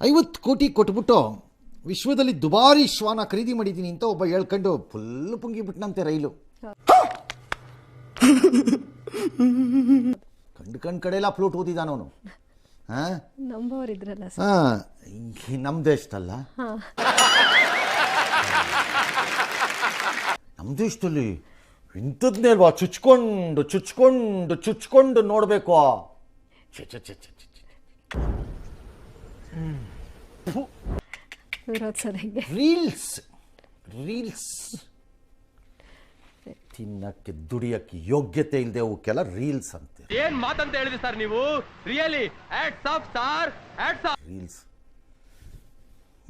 ಐವತ್ತು ಕೋಟಿ ಕೊಟ್ಬಿಟ್ಟು ವಿಶ್ವದಲ್ಲಿ ದುಬಾರಿ ಶ್ವಾನ ಖರೀದಿ ಮಾಡಿದ್ದೀನಿ ಅಂತ ಒಬ್ಬ ಹೇಳ್ಕೊಂಡು ಫುಲ್ ಪುಂಗಿ ಬಿಟ್ನಂತೆ ರೈಲು. ಕಂಡು ಕಂಡು ಕಡೆ ಎಲ್ಲ ಫ್ಲೋಟ್ ಓದಿದಾನ ಅವನು. ಹಾಂ? ನಂಬೋರಿದ್ರಲ್ಲ ನಮ್ಮ ದೇಶದಲ್ಲ? ನಮ್ಮ ದೇಶದಲ್ಲಿ ಇಂಥದ್ನೇ ಅಲ್ವಾ? ಚುಚ್ಕೊಂಡು ಚುಚ್ಕೊಂಡು ಚುಚ್ಕೊಂಡು ನೋಡಬೇಕು. ಚ ಛೆ ಛೆ ಛೆ. ವಿರೋಧ್ ಸರ್ ರೀಲ್ಸ್ ರೀಲ್ಸ್. ತಿನ್ನಕ್ಕೆ ದುಡಿಯಕ್ಕೆ ಯೋಗ್ಯತೆ ಇಲ್ಲದೆ ಅವಕ್ಕೆಲ್ಲ ರೀಲ್ಸ್ ಅಂತೆ. ಏನ್ ಮಾತಂತ ಹೇಳಿದ್ರಿ ಸರ್ ನೀವು? Really hats off star hats off reels.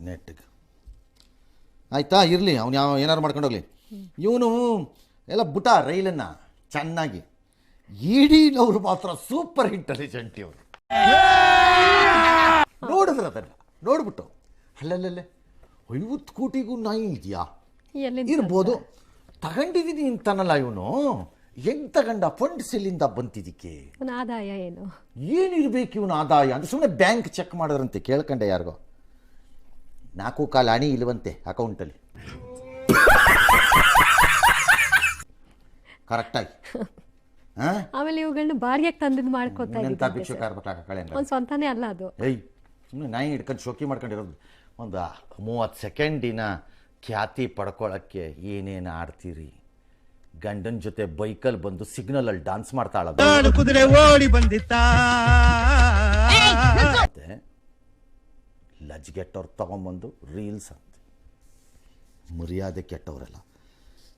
ನೆಟ್ಗೆ. ಆಯ್ತಾ? ಇರಲಿ. ಅವ್ನು ಯಾವ ಏನಾರು ಮಾಡ್ಕೊಂಡೋಗ್ಲಿ ಇವನು ಎಲ್ಲ ಬುಟ ರೈಲನ್ನ ಚೆನ್ನಾಗಿ. ಇಡೀನವ್ರು ಮಾತ್ರ ಸೂಪರ್ ಇಂಟೆಲಿಜೆಂಟ್ ಇವರು. ನೋಡ್ಬಿಟ್ಟು. ಅಲ್ಲಲ್ಲೇ ಐವತ್ತು ಕೋಟಿಗೂ ನಾಯಿ ಇದೆಯಾ ಇರ್ಬೋದು. ತಗೊಂಡಿದ್ದೀನಿ ಅಂತಾನಲ್ಲ ಇವನು. ಹೆಂಗ್ ತಗೊಂಡ ಫಂಡ್ಸ್ ಎಲ್ಲಿಂದ ಬಂತಿದ್ದಕ್ಕೆ ಆದಾಯ ಏನು? ಏನಿರ್ಬೇಕು ಇವನು ಆದಾಯ? ಅಂತ ಸುಮ್ಮನೆ ಬ್ಯಾಂಕ್ ಚೆಕ್ ಮಾಡಿದ್ರಂತೆ ಕೇಳ್ಕೊಂಡೆ ಯಾರಿಗೋ. ನಾಲ್ಕು ಕಾಲು ಹಣಿ ಇಲ್ವಂತೆ ಅಕೌಂಟಲ್ಲಿ. ಕರೆಕ್ಟಾಗಿ. ಆಮೇಲೆ ಇವುಗಳನ್ನ ಬಾರಿಯಾಗಿ ತಂದಿದ್ದು ಮಾಡ್ಕೋತಾ ಎಂಥ ಇದ್ದಿದ್ದು ಭಿಕ್ಷುಕಾರ ಕಳೆಯಂಗ ಒಂದು ಸ್ವಂತನೇ ಅಲ್ಲ ಅದು. ಏಯ್ ಸುಮ್ಮನೆ ನಾಯಿ ಹಿಡ್ಕೊಂಡು ಶೋಕಿ ಮಾಡ್ಕೊಂಡಿರೋದು. ಒಂದು ಮೂವತ್ತು ಸೆಕೆಂಡಿನ ಖ್ಯಾತಿ ಪಡ್ಕೊಳ್ಳೋಕ್ಕೆ ಏನೇನು ಆಡ್ತೀರಿ? ಗಂಡನ ಜೊತೆ ಬೈಕಲ್ಲಿ ಬಂದು ಸಿಗ್ನಲಲ್ಲಿ ಡಾನ್ಸ್ ಮಾಡ್ತಾಳ ಕುದುರೆ ಓಡಿ ಬಂದಿತ್ತ. ಲಜ್ಗೆಟ್ಟವ್ರು ತಗೊಂಬಂದು ರೀಲ್ಸ್ ಅಂತ. ಮರ್ಯಾದೆ ಕೆಟ್ಟವರೆಲ್ಲ.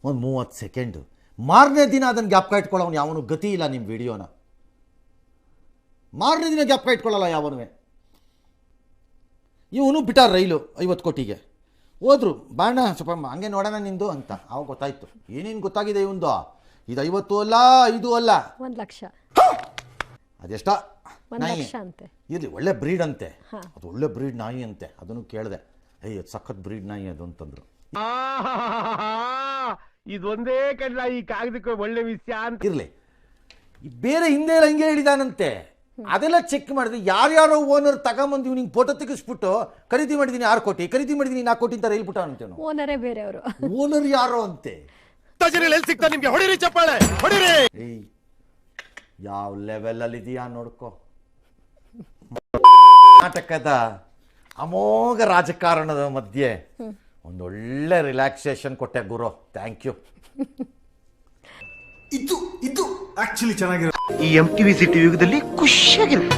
ಒಂದು ಮೂವತ್ತು ಸೆಕೆಂಡು. ಮಾರನೇ ದಿನ ಅದನ್ನು ಜ್ಞಾಪಕ ಇಟ್ಕೊಳ್ಳೋನು ಯಾವನು ಗತಿ ಇಲ್ಲ ನಿಮ್ಮ ವಿಡಿಯೋನ. ಮಾರನೇ ದಿನ ಜ್ಞಾಪಕ ಇಟ್ಕೊಳ್ಳಲ್ಲ ಯಾವನುವೆ. ಇವನು ಬಿಟ್ಟ ರೈಲು ಐವತ್ತು ಕೋಟಿಗೆ. ಹೋದ್ರು ಬಾಣ ಸ್ವಲ್ಪ ಹಂಗೆ ನೋಡೋಣ ನಿಂದು ಅಂತ. ಅವಾಗ ಗೊತ್ತಾಯ್ತು. ಏನೇನು ಗೊತ್ತಾಗಿದೆ ಇವಂದು? ಇದು ಐವತ್ತು ಅಲ್ಲ ಐದು ಅಲ್ಲ? ಒಂದು ಲಕ್ಷ. ಅದೆಷ್ಟ? ನಾಯಿ. ಲಕ್ಷ ಅಂತೆ. ಇರಲಿ ಒಳ್ಳೆ ಬ್ರೀಡ್ ಅಂತೆ. ಅದು ಒಳ್ಳೆ ಬ್ರೀಡ್ ನಾಯಿ ಅಂತೆ. ಅದನ್ನು ಕೇಳಿದೆ ಅಯ್ಯೋ ಅದು ಸಖತ್ ಬ್ರೀಡ್ ನಾಯಿ ಅದು ಅಂತಂದ್ರು. ಇದೊಂದೇ ಕಡ್ಲ ಈ ಕಾಗದಕ್ಕೆ ಒಳ್ಳೆ ವಿಷಯ ಅಂತ. ಇರಲಿ. ಬೇರೆ ಹಿಂದೆ ಎಲ್ಲ ಹಿಂಗೆ ಹೇಳಿದಾನಂತೆ. ಅದೆಲ್ಲ ಚೆಕ್ ಮಾಡಿದ್ರೆ ಯಾರ್ಯಾರೋ ಓನರ್ ತಗೊಂಬಂದು ನಿಂಗೆ ಫೋಟೋ ತೆಗಿಸ್ಬಿಟ್ಟು ಖರೀದಿ ಮಾಡಿದೀನಿ ಆರು ಕೋಟಿ ಖರೀದಿ ಮಾಡಿದೀನಿ ನಾಲ್ಕು ಕೋಟಿ ಅಂತ ರೈಲ್ ಬಿಟ್ಟ ಅಂತೇನು ಓನರೇ ಬೇರೆಯವರು. ಓನರ್ ಯಾರೋ ಅಂತೆ? ಎಲ್ಲಿ ಸಿಗ್ತಾ ನಿಮ್ಗೆ? ಹೊಡಿರಿ ಚಪ್ಪಾಳೆ ಹೊಡಿರಿ! ಏಯ್ ಯಾವ ಲೆವೆಲಲ್ಲಿ ಇದೆಯಾ ನೋಡ್ಕೋ. ನಾಟಕದ ಅಮೋಘ ರಾಜಕಾರಣದ ಮಧ್ಯೆ ಒಂದೊಳ್ಳೆ ರಿಲ್ಯಾಕ್ಸೇಷನ್ ಕೊಟ್ಟೆ ಗುರು. ಥ್ಯಾಂಕ್ ಯು ಇದು ಆಕ್ಚುಲಿ ಚೆನ್ನಾಗಿರೋ ಈ ಎಂ ಟಿವಿ ಸಿಟಿ ಯುಗದಲ್ಲಿ ಖುಷಿಯಾಗಿರುತ್ತೆ